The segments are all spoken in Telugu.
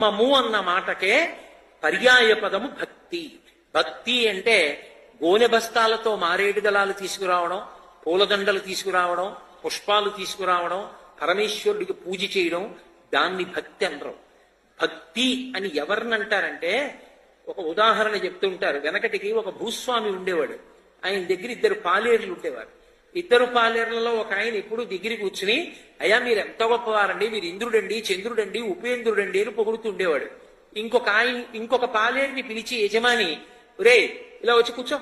మము అన్న మాటకే పర్యాయ పదము భక్తి. భక్తి అంటే గోనె బస్తాలతో మారేడు దళాలు తీసుకురావడం పూలదండలు తీసుకురావడం పుష్పాలు తీసుకురావడం పరమేశ్వరుడికి పూజ చేయడం దాన్ని భక్తి అనరు. భక్తి అని ఎవరినంటారంటే ఒక ఉదాహరణ చెప్తుంటారు. వెనకటికి ఒక భూస్వామి ఉండేవాడు. ఆయన దగ్గర ఇద్దరు పాలేర్లు ఉండేవారు. ఇద్దరు పాలేర్లలో ఒక ఆయన ఇప్పుడు దగ్గర కూర్చుని అయ్యా మీరు ఎంత గొప్పవారండి మీరు ఇంద్రుడండి చంద్రుడండి ఉపేంద్రుడండి అని పొగుడుతుండేవాడు ఇంకొక ఆయన ఇంకొక పాలేరుని పిలిచి యజమాని రే ఇలా వచ్చి కూర్చో.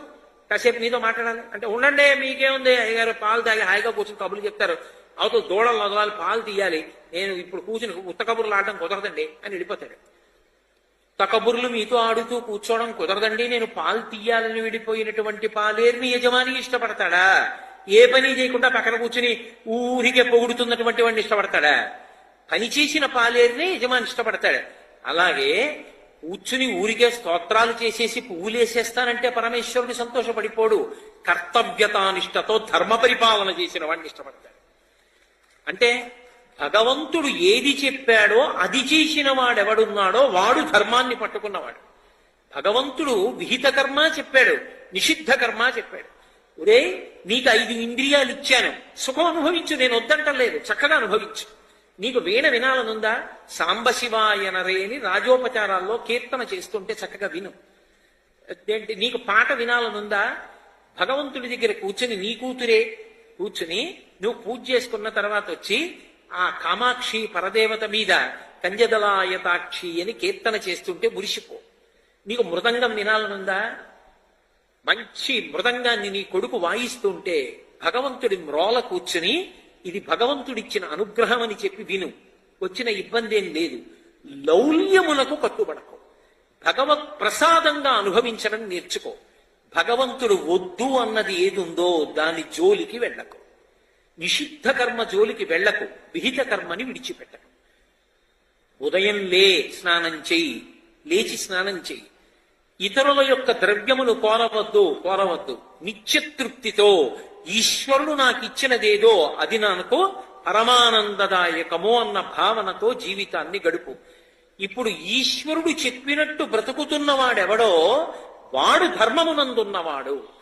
కాసేపు నీతో మాట్లాడాలి. అంటే ఉండండి మీకేముంది? అయ్యగారు పాలు తాగి హాయిగా కూర్చుని కబుర్లు చెప్తారు. అవతల దూడలు వదలాలి పాలు తీయాలి. నేను ఇప్పుడు కూర్చుని ఉత్త కబుర్లు ఆడటం కుదరదండి అని వెళ్ళిపోతాడు. తకబుర్లు మీతో ఆడుతూ కూర్చోవడం కుదరదండి. నేను పాలు తీయాలని విడిపోయినటువంటి పాలేరుని యజమాని ఇష్టపడతాడా? ఏ పని చేయకుండా పక్కన కూర్చుని ఊరికే పొగుడుతున్నటువంటి వాడిని ఇష్టపడతాడా? పని చేసిన పాలేరుని యజమాని ఇష్టపడతాడు. అలాగే కూర్చుని ఊరికే స్తోత్రాలు చేసేసి పువ్వులేసేస్తానంటే పరమేశ్వరుడు సంతోషపడిపోడు. కర్తవ్యతానిష్టతో ధర్మ పరిపాలన చేసిన వాడిని ఇష్టపడతాడు. అంటే భగవంతుడు ఏది చెప్పాడో అది చేసిన వాడెవడున్నాడో వాడు ధర్మాన్ని పట్టుకున్నవాడు. భగవంతుడు విహిత కర్మ చెప్పాడు నిషిద్ధ కర్మ చెప్పాడు. ఒరే నీకు ఐదు ఇంద్రియాలు ఇచ్చాను. సుఖం అనుభవించు నేను వద్దంటలేదు చక్కగా అనుభవించు. నీకు వీణ వినాలనుందా? సాంబశివాయనరే అని రాజోపచారాల్లో కీర్తన చేస్తుంటే చక్కగా విను. నీకు పాట వినాలనుందా? భగవంతుడి దగ్గర కూర్చుని నీ కూతురే కూర్చుని నువ్వు పూజ చేసుకున్న తర్వాత వచ్చి ఆ కామాక్షి పరదేవత మీద కంజదలాయతాక్షి అని కీర్తన చేస్తుంటే మురిసిపో. నీకు మృదంగం వినాలనుందా? మంచి మృదంగాన్ని నీ కొడుకు వాయిస్తుంటే భగవంతుడి మ్రోల కూర్చుని ఇది భగవంతుడిచ్చిన అనుగ్రహం అని చెప్పి విను. వచ్చిన ఇబ్బంది ఏం లేదు. లౌల్యములకు కట్టుబడకు. భగవత్ ప్రసాదంగా అనుభవించడం నేర్చుకో. భగవంతుడు వద్దు అన్నది ఏదుందో దాని జోలికి వెళ్ళకు. నిషిద్ధ కర్మ జోలికి వెళ్ళకు. విహిత కర్మని విడిచిపెట్టకు. ఉదయం లే స్నానం చెయ్యి. లేచి స్నానం చెయ్యి. ఇతరుల యొక్క ద్రవ్యమును కోరవద్దు కోరవద్దు. నిత్యతృప్తితో ఈశ్వరుడు నాకు ఇచ్చినదేదో అది నాకు పరమానందదాయకము అన్న భావనతో జీవితాన్ని గడుపు. ఇప్పుడు ఈశ్వరుడు చెప్పినట్టు బ్రతుకుతున్నవాడెవడో వాడు ధర్మమునందున్నవాడు.